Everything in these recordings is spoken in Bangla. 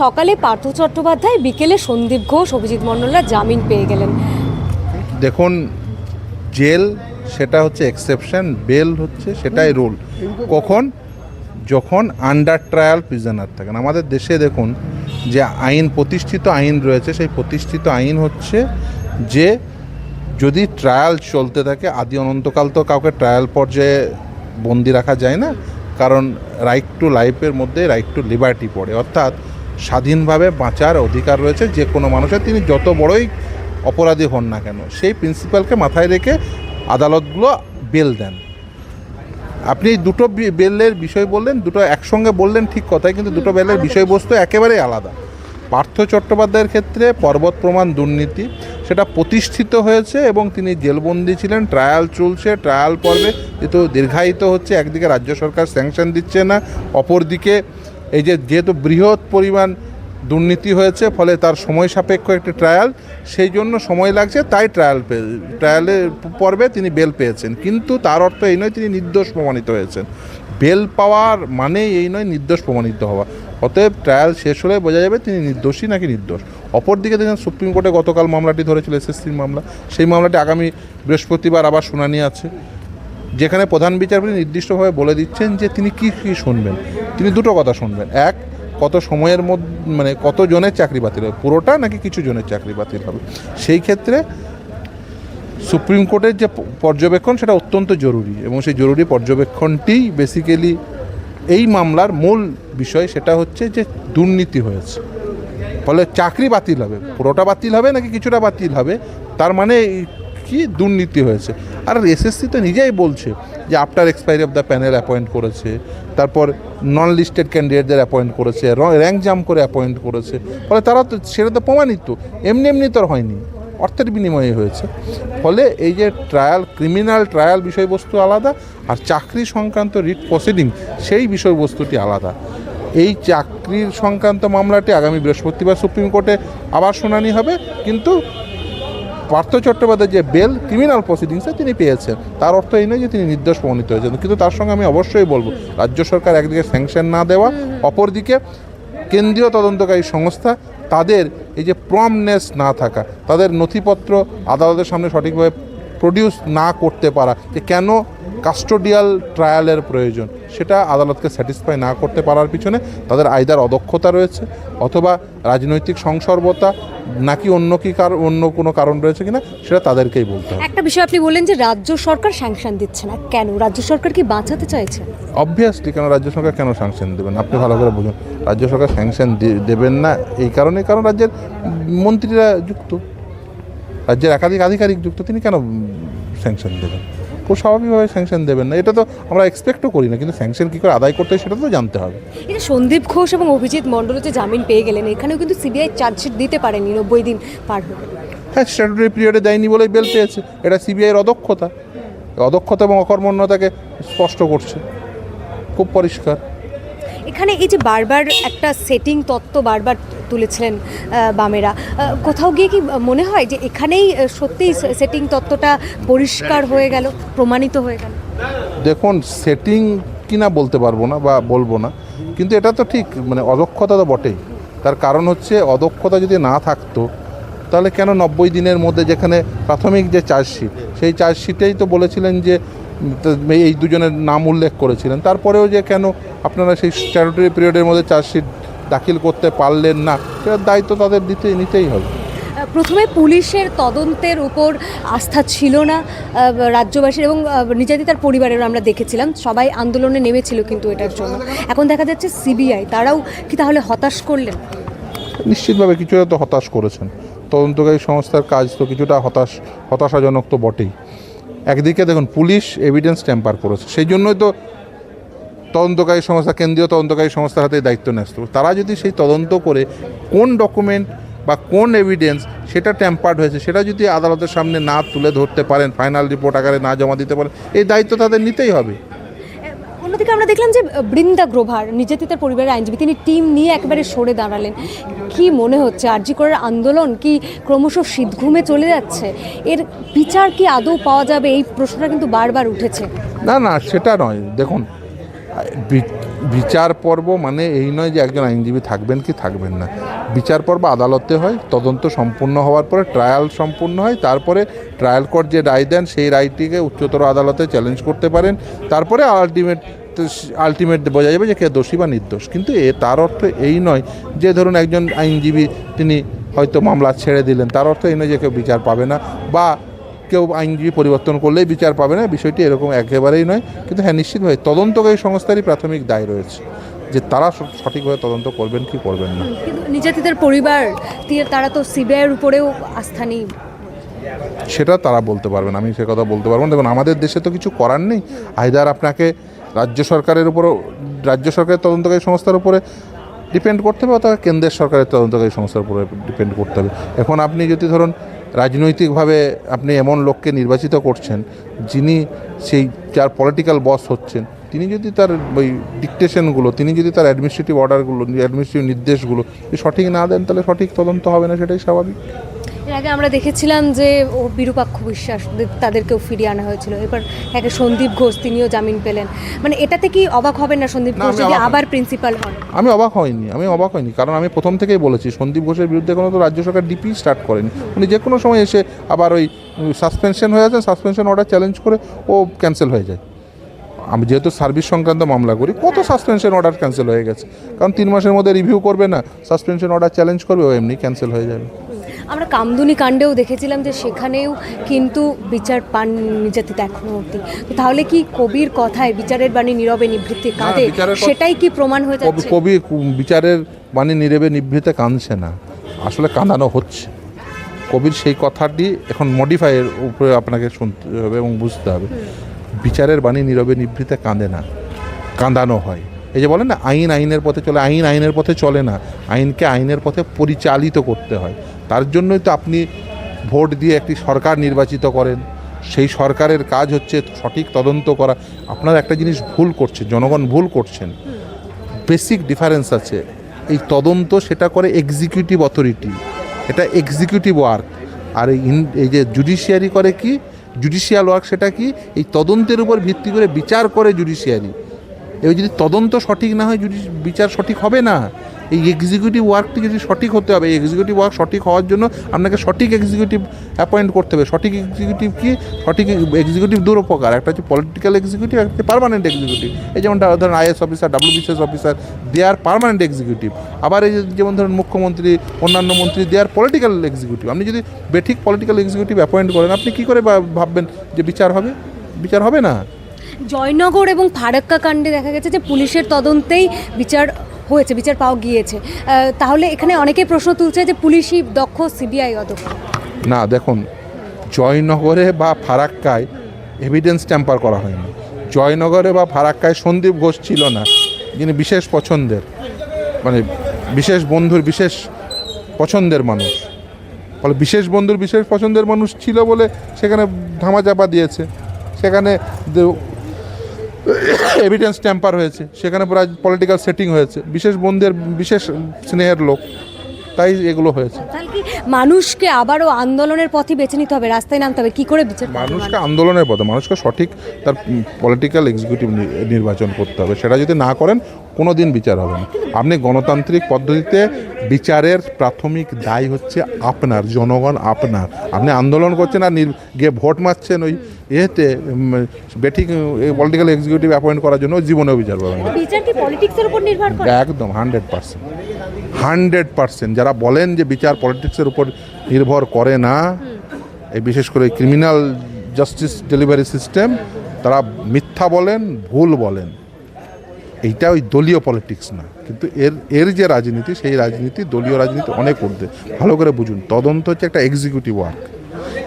সকালে পার্থ চট্টোপাধ্যায়, বিকেলে সন্দীপ ঘোষ, অভিজিৎ মণ্ডলরা জামিন পেয়ে গেলেন। দেখুন, জেল সেটা হচ্ছে এক্সেপশন বেল হচ্ছে সেটাই রুল কখন? যখন আন্ডার ট্রায়াল প্রিজনার থাকেন। আমাদের দেশে দেখুন, যে আইন, প্রতিষ্ঠিত আইন রয়েছে, সেই প্রতিষ্ঠিত আইন হচ্ছে যে যদি ট্রায়াল চলতে থাকে, আদি অনন্তকাল তো কাউকে ট্রায়াল পর্যায়ে বন্দি রাখা যায় না, কারণ রাইট টু লাইফের মধ্যে রাইট টু লিবার্টি পড়ে। অর্থাৎ স্বাধীনভাবে বাঁচার অধিকার রয়েছে যে কোনো মানুষের। তিনি যত বড়ই অপরাধী হন না কেন, সেই প্রিন্সিপালকে মাথায় রেখে আদালতগুলো বেল দেন। আপনি দুটো বেলের বিষয় বললেন, দুটো একসঙ্গে বললেন ঠিক কথাই, কিন্তু দুটো বেলের বিষয়বস্তু একেবারেই আলাদা। পার্থ চট্টোপাধ্যায়ের ক্ষেত্রে পর্বত প্রমাণ দুর্নীতি, সেটা প্রতিষ্ঠিত হয়েছে এবং তিনি জেলবন্দি ছিলেন ট্রায়াল চলছে ট্রায়াল পর্বে যেহেতু দীর্ঘায়িত হচ্ছে, একদিকে রাজ্য সরকার স্যাংশন দিচ্ছে না, অপরদিকে এই যে যেহেতু বৃহৎ পরিমাণ দুর্নীতি হয়েছে, ফলে তার সময় সাপেক্ষ একটি ট্রায়াল সেই জন্য সময় লাগছে, তাই ট্রায়াল পেয়ে ট্রায়ালের পর্বে তিনি বেল পেয়েছেন। কিন্তু তার অর্থ এই নয় তিনি নির্দোষ প্রমাণিত হয়েছেন। বেল পাওয়ার মানে এই নয় নির্দোষ প্রমাণিত হওয়া। অতএব ট্রায়াল শেষ হলে বোঝা যাবে তিনি নির্দোষী নাকি নির্দোষ। অপরদিকে দেখেন সুপ্রিম কোর্টে গতকাল মামলাটি ধরেছিল এসএসসির মামলা। সেই মামলাটি আগামী বৃহস্পতিবার আবার শুনানি আছে। যেখানে প্রধান বিচারপতি নির্দিষ্টভাবে বলে দিচ্ছেন যে তিনি কি কি শুনবেন। তিনি দুটো কথা শুনবেন। এক, কত সময়ের মধ্যে মানে কত জনের চাকরি বাতিল হবে? পুরোটা নাকি কিছু জনের চাকরি বাতিল হবে? সেই ক্ষেত্রে সুপ্রিম কোর্টের যে পর্যবেক্ষণ সেটা অত্যন্ত জরুরি এবং সেই জরুরি পর্যবেক্ষণটি বেসিক্যালি এই মামলার মূল বিষয় সেটা হচ্ছে যে দুর্নীতি হয়েছে। ফলে চাকরি বাতিল হবে। পুরোটা বাতিল হবে নাকি কিছুটা বাতিল হবে? তার মানে কি দুর্নীতি হয়েছে? আর এসএসসি তো নিজেই বলছে যে after expiry of the panel appoint করেছে, তারপর নন লিস্টেড ক্যান্ডিডেটদের অ্যাপয়েন্ট করেছে র্যাঙ্ক জাম করে অ্যাপয়েন্ট করেছে। ফলে তারা তো, সেটা তো প্রমাণিত। এমনি এমনি তো হয়নি। অর্থের বিনিময়ে হয়েছে। ফলে এই যে ট্রায়াল ক্রিমিনাল ট্রায়াল বিষয়বস্তু আলাদা, আর চাকরি সংক্রান্ত রিট প্রসিডিং সেই বিষয়বস্তুটি আলাদা। এই চাকরির সংক্রান্ত মামলাটি আগামী বৃহস্পতিবার সুপ্রিম কোর্টে আবার শুনানি হবে, কিন্তু পার্থ চট্টোপাধ্যায় যে বেল ক্রিমিনাল প্রসিডিংসে তিনি পেয়েছেন, তার অর্থ এই নয় যে তিনি নির্দোষ প্রমাণিত হয়েছেন। কিন্তু তার সঙ্গে আমি অবশ্যই বলব, রাজ্য সরকার একদিকে স্যাংশন না দেওয়া, অপরদিকে কেন্দ্রীয় তদন্তকারী সংস্থা তাদের এই যে প্রমনেস না থাকা, তাদের নথিপত্র আদালতের সামনে সঠিকভাবে প্রডিউস না করতে পারা, যে কেন কাস্টোডিয়াল ট্রায়ালের প্রয়োজন। সেটা আদালতকে স্যাটিসফাই না করতে পারার পিছনে তাদের আয়দার অদক্ষতা রয়েছে অথবা রাজনৈতিক সংসর্বতা নাকি অন্য কি কারণ অন্য কোনো কারণ রয়েছে কিনা সেটা তাদেরকেই বলতে হবে। একটা বিষয় আপনি বললেন যে রাজ্য সরকার স্যাংশন দিচ্ছে না। কেন? রাজ্য সরকার কি বাঁচাতে চাইছে? অবভিয়াসলি কেন রাজ্য সরকার কেন স্যাংশন দেবেন? আপনি ভালো করে বুঝুন রাজ্য সরকার স্যাংশন দেবেন না এই কারণে কারণ রাজ্যের মন্ত্রীরা যুক্ত। রাজ্যের একাধিক আধিকারিক যুক্ত তিনি কেন স্যাংশন দেবেন? খুব স্বাভাবিকভাবে স্যাংশন দেবেন না। এটা তো আমরা এক্সপেক্টও করি না কিন্তু স্যাংশন কী করে আদায় করতে হয় সেটা তো জানতে হবে। এটা সন্দীপ ঘোষ এবং অভিজিৎ মণ্ডল যে জামিন পেয়ে গেলেন এখানেও কিন্তু সিবিআই চার্জশিট দিতে পারেনি নব্বই দিন পার হয়ে। হ্যাঁ স্ট্যাটুটারি পিরিয়ডে দেয়নি বলেই বেল পেয়েছে। এটা সিবিআইয়ের অদক্ষতা। অদক্ষতা এবং অকর্মণ্যতাকে স্পষ্ট করছে। খুব পরিষ্কার। এখানে এই যে বারবার একটা সেটিং তত্ত্ব বারবার তুলেছিলেন বামেরা। কোথাও গিয়ে কি মনে হয় যে এখানেই সত্যিই সেটিং তত্ত্বটা পরিষ্কার হয়ে গেল, প্রমাণিত হয়ে গেল? দেখুন সেটিং কিনা বলতে পারব না বা বলব না, কিন্তু এটা তো ঠিক মানে অদক্ষতা তো বটেই। তার কারণ হচ্ছে, অদক্ষতা যদি না থাকতো, তাহলে কেন নব্বই দিনের মধ্যে যেখানে প্রাথমিক যে চার্জশিট, সেই চার্জশিটেই তো বলেছিলেন যে এই দুজনের নাম উল্লেখ করেছিলেন। তারপরেও যে কেন আপনারা সেই স্ট্যাটুটারি পিরিয়ডের মধ্যে চার্জশিট দাখিল করতে পারলেন না। সেটার দায়িত্ব তাদের দিতে নিতেই হবে। প্রথমে পুলিশের তদন্তের উপর আস্থা ছিল না রাজ্যবাসীর এবং নির্যাতিতার পরিবারের আমরা দেখেছিলাম। সবাই আন্দোলনে নেমেছিল কিন্তু এটার জন্য। এখন দেখা যাচ্ছে সিবিআই তারাও কি তাহলে হতাশ করলেন? নিশ্চিতভাবে কিছুটা তো হতাশ করেছেন। তদন্তকারী সংস্থার কাজ তো কিছুটা হতাশ হতাশাজনক তো বটেই। একদিকে দেখুন পুলিশ এভিডেন্স ট্যাম্পার করেছে। সেই জন্যই তো তদন্তকারী সংস্থা কেন্দ্রীয় তদন্তকারী সংস্থার হাতে দায়িত্ব ন্যস্ত তারা যদি সেই তদন্ত করে কোন ডকুমেন্ট বা কোন এভিডেন্স সেটা ট্যাম্পার্ড হয়েছে সেটা যদি আদালতের সামনে না তুলে ধরতে পারেন ফাইনাল রিপোর্ট আকারে না জমা দিতে পারেন এই দায়িত্ব তাদের নিতেই হবে। অন্যদিকে আমরা দেখলাম যে বৃন্দা গ্রোভার নির্যাতিতার পরিবারের আইনজীবী তিনি টিম নিয়ে একেবারে সরে দাঁড়ালেন। কি মনে হচ্ছে আরজি করার আন্দোলন কি ক্রমশ শীতঘুমে চলে যাচ্ছে? এর বিচার কি আদৌ পাওয়া যাবে? এই প্রশ্নটা কিন্তু বারবার উঠেছে। না না সেটা নয়। দেখুন বিচার পর্ব মানে এই নয় যে একজন আইনজীবী থাকবেন কি থাকবেন না। বিচার পর্ব আদালতে হয়, তদন্ত সম্পূর্ণ হওয়ার পরে ট্রায়াল সম্পূর্ণ হয়, তারপরে ট্রায়াল কোর্ট যে রায় দেন সেই রায়টিকে উচ্চতর আদালতে চ্যালেঞ্জ করতে পারেন, তারপরে আলটিমেট আলটিমেট বোঝা যাবে যে কে দোষী বা নির্দোষ। কিন্তু এ, তার অর্থ এই নয় যে ধরুন একজন আইনজীবী তিনি হয়তো মামলা ছেড়ে দিলেন, তার অর্থ এই নয় যে কেউ বিচার পাবে না, বা কেউ আইনজীবী পরিবর্তন করলেই বিচার পাবে না বিষয়টি এরকম একেবারেই নয়। কিন্তু হ্যাঁ নিশ্চিতভাবে তদন্তকারী সংস্থারই প্রাথমিক দায় রয়েছে যে তারা সঠিকভাবে তদন্ত করবেন কি করবেন না। কিন্তু নির্যাতিতার পরিবার তারা তো সিবিআইয়ের উপরেও আস্থা নেই। সেটা তারা বলতে পারবেন আমি সে কথা বলতে পারব না। দেখুন আমাদের দেশে তো কিছু করার নেই। আইদার আপনাকে রাজ্য সরকারের উপরও রাজ্য সরকারের তদন্তকারী সংস্থার উপরে ডিপেন্ড করতে হবে অথবা কেন্দ্রের সরকারের তদন্তকারী সংস্থার উপরে ডিপেন্ড করতে হবে। এখন আপনি যদি ধরুন রাজনৈতিকভাবে আপনি এমন লোককে নির্বাচিত করছেন, যিনি সেই, যার পলিটিক্যাল বস হচ্ছেন, তিনি যদি তার ওই ডিকটেশনগুলো তিনি যদি তার অ্যাডমিনিস্ট্রেটিভ অর্ডারগুলো অ্যাডমিনিস্ট্রেটিভ নির্দেশগুলো সঠিক না দেন, তাহলে সঠিক তদন্ত হবে না, সেটাই স্বাভাবিক। এর আগে আমরা দেখেছিলাম যে ও বিরূপাক্ষ বিশ্বাস তাদেরকেও ফিরিয়ে আনা হয়েছিল। এবার একে সন্দীপ ঘোষ তিনিও জামিন পেলেন। মানে এটাতে কি অবাক হবেন না সন্দীপ ঘোষ যদি আবার প্রিন্সিপাল হন? আমি অবাক হইনি আমি অবাক হইনি। কারণ আমি প্রথম থেকেই বলেছি সন্দীপ ঘোষের বিরুদ্ধে কোনো তো রাজ্য সরকার ডিপি স্টার্ট করেনি। উনি যে কোনো সময় এসে আবার ওই সাসপেনশন হয়ে আছে সাসপেনশন অর্ডার চ্যালেঞ্জ করে ও ক্যান্সেল হয়ে যায়। আমি যেহেতু সার্ভিস সংক্রান্ত মামলা করি কত সাসপেনশন অর্ডার ক্যান্সেল হয়ে গেছে? কারণ তিন মাসের মধ্যে রিভিউ করবে না সাসপেনশন অর্ডার চ্যালেঞ্জ করবে ও এমনি ক্যান্সেল হয়ে যাবে। আমরা কামদুনি কাণ্ডেও দেখেছিলাম যে সেখানেও কিন্তু বিচার পান নির্যাতিত এখনও অবধি। তো তাহলে কি কবির কথায় বিচারের বাণী নীরবে নিবৃত্তি কাঁদে? সেটাই কি প্রমাণ হয়ে যাচ্ছে? কবি বিচারের বাণী নীরবে নিভৃতে কাঁদছে না। আসলে কাঁদানো হচ্ছে। কবির সেই কথাটি এখন মডিফাইয়ের উপরে আপনাকে শুনতে হবে এবং বুঝতে হবে। বিচারের বাণী নীরবে নিভৃতে কাঁদে না। কাঁদানো হয়। এই যে বলেন না আইন আইনের পথে চলে আইন আইনের পথে চলে না। আইনকে আইনের পথে পরিচালিত করতে হয়। তার জন্যই তো আপনি ভোট দিয়ে একটি সরকার নির্বাচিত করেন। সেই সরকারের কাজ হচ্ছে সঠিক তদন্ত করা। আপনারা একটা জিনিস ভুল করছে, জনগণ ভুল করছেন। বেসিক ডিফারেন্স আছে। এই তদন্ত সেটা করে এক্সিকিউটিভ অথরিটি এটা এক্সিকিউটিভ ওয়ার্ক আর এই এই যে জুডিশিয়ারি করে কি? জুডিশিয়াল ওয়ার্ক সেটা কি? এই তদন্তের উপর ভিত্তি করে বিচার করে জুডিশিয়ারি এবার যদি তদন্ত সঠিক না হয় জুডি বিচার সঠিক হবে না। এই এক্সিকিউটিভ ওয়ার্কটি যদি সঠিক হতে হবে এক্সিকিউটিভ ওয়ার্ক সঠিক হওয়ার জন্য আপনাকে সঠিক এক্সিকিউটিভ অ্যাপয়েন্ট করতে হবে। সঠিক এক্সিকিউটিভ কি? সঠিক এক্সিকিউটিভ দুটো প্রকার একটা হচ্ছে পলিটিক্যাল এক্সিকিউটিভ একটা হচ্ছে পারমানেন্ট এক্সিকিউটিভ এই যেমন ধরুন IAS officer WBCS officer they R permanent executive আবার এই যেমন ধরুন মুখ্যমন্ত্রী, অন্যান্য মন্ত্রী দে আর পলিটিক্যাল এক্সিকিউটিভ আপনি যদি বেঠিক পলিটিক্যাল এক্সিকিউটিভ অ্যাপয়েন্ট করেন, আপনি কী করে ভাববেন যে বিচার হবে? বিচার হবে না। জয়নগর এবং ফারাক্কা কাণ্ডে দেখা গেছে যে পুলিশের তদন্তেই বিচার হয়েছে, বিচার পাওয়া গিয়েছে। তাহলে এখানে অনেকে প্রশ্ন তুলছে যে পুলিশই দক্ষ, সিবিআই অদক্ষ। না, দেখুন, জয়নগরে বা ফারাক্কায় এভিডেন্স ট্যাম্পার করা হয়নি। জয়নগরে বা ফারাক্কায় সন্দীপ ঘোষ ছিল না, যিনি বিশেষ পছন্দের মানে বিশেষ বন্ধুর, বিশেষ পছন্দের মানুষ। ফলে বিশেষ বন্ধুর, বিশেষ পছন্দের মানুষ ছিল বলে সেখানে ধামাচাপা দিয়েছে। সেখানে এভিডেন্স ট্যাম্পার হয়েছে। সেখানে প্রায় পলিটিক্যাল সেটিং হয়েছে। বিশেষ বন্ধুদের বিশেষ স্নেহের লোক। তাই এগুলো হয়েছে। মানুষকে আবারও আন্দোলনের পথে বেছে নিতে হবে? রাস্তায় নামতে হবে। কি করে বিচার মানুষকে আন্দোলনের পথে মানুষকে সঠিক তার পলিটিক্যাল এক্সিকিউটিভ নির্বাচন করতে হবে। সেটা যদি না করেন কোনো দিন বিচার হবে না। আপনি গণতান্ত্রিক পদ্ধতিতে বিচারের প্রাথমিক দায় হচ্ছে আপনার জনগণ আপনার। আপনি আন্দোলন করছেন আর গিয়ে ভোট মারছেন ওই এতে বেঠিক পলিটিক্যাল এক্সিকিউটিভ অ্যাপয়েন্ট করার জন্য জীবনেও বিচার পাবেন একদম হান্ড্রেড পার্সেন্ট হান্ড্রেড পার্সেন্ট যারা বলেন যে বিচার পলিটিক্সের উপর নির্ভর করে না এই বিশেষ করে ক্রিমিনাল জাস্টিস ডেলিভারি সিস্টেম তারা মিথ্যা বলেন ভুল বলেন। এইটা ওই দলীয় পলিটিক্স না। কিন্তু এর এর যে রাজনীতি সেই রাজনীতি দলীয় রাজনীতি অনেক ঊর্ধ্বে। ভালো করে বুঝুন তদন্ত হচ্ছে একটা এক্সিকিউটিভ ওয়ার্ক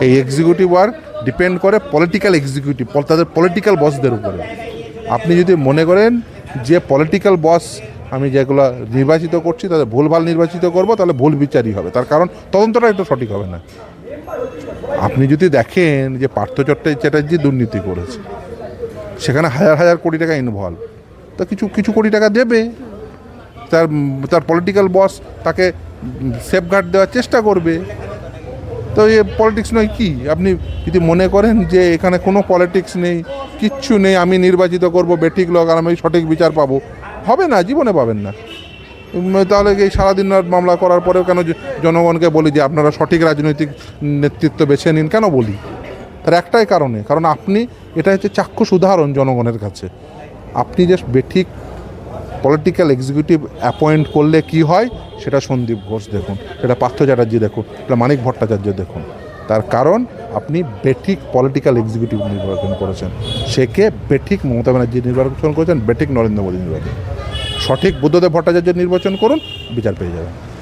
এই এক্সিকিউটিভ ওয়ার্ক ডিপেন্ড করে পলিটিক্যাল এক্সিকিউটিভ তাদের পলিটিক্যাল বসদের উপরে। আপনি যদি মনে করেন যে পলিটিক্যাল বস আমি যেগুলো নির্বাচিত করছি, তাদের ভুলভাল নির্বাচিত করব, তাহলে ভুল বিচারই হবে। তার কারণ তদন্তটা একটু সঠিক হবে না। আপনি যদি দেখেন যে পার্থ চ্যাটার্জি দুর্নীতি করেছে, সেখানে হাজার হাজার কোটি টাকা ইনভলভ তো কিছু কিছু কোটি টাকা দেবে। তার তার পলিটিক্যাল বস তাকে সেফগার্ড দেওয়ার চেষ্টা করবে। তো এ পলিটিক্স নয় কি? আপনি যদি মনে করেন যে এখানে কোনো পলিটিক্স নেই, কিচ্ছু নেই, আমি নির্বাচিত করব, বেঠিক লোক, আর আমি সঠিক বিচার পাবো, হবে না, জীবনে পাবেন না। তাহলে এই সারাদিন মামলা করার পরেও কেন জনগণকে বলি যে আপনারা সঠিক রাজনৈতিক নেতৃত্ব বেছে নিন? কেন বলি? তার একটাই কারণে, কারণ আপনি, এটা হচ্ছে চাক্ষুষ উদাহরণ জনগণের কাছে। আপনি যে বেঠিক পলিটিক্যাল এক্সিকিউটিভ অ্যাপয়েন্ট করলে কি হয়? সেটা সন্দীপ ঘোষ দেখুন। সেটা পার্থ চ্যাটার্জি দেখুন। সেটা মানিক ভট্টাচার্য দেখুন। তার কারণ, আপনি বেঠিক পলিটিক্যাল এক্সিকিউটিভ নির্বাচন করেছেন। সেকে বেঠিক মমতা ব্যানার্জি নির্বাচন করেছেন, বেঠিক নরেন্দ্র মোদী নির্বাচন। সঠিক বুদ্ধদেব ভট্টাচার্য নির্বাচন করুন, বিচার পেয়ে যাবেন।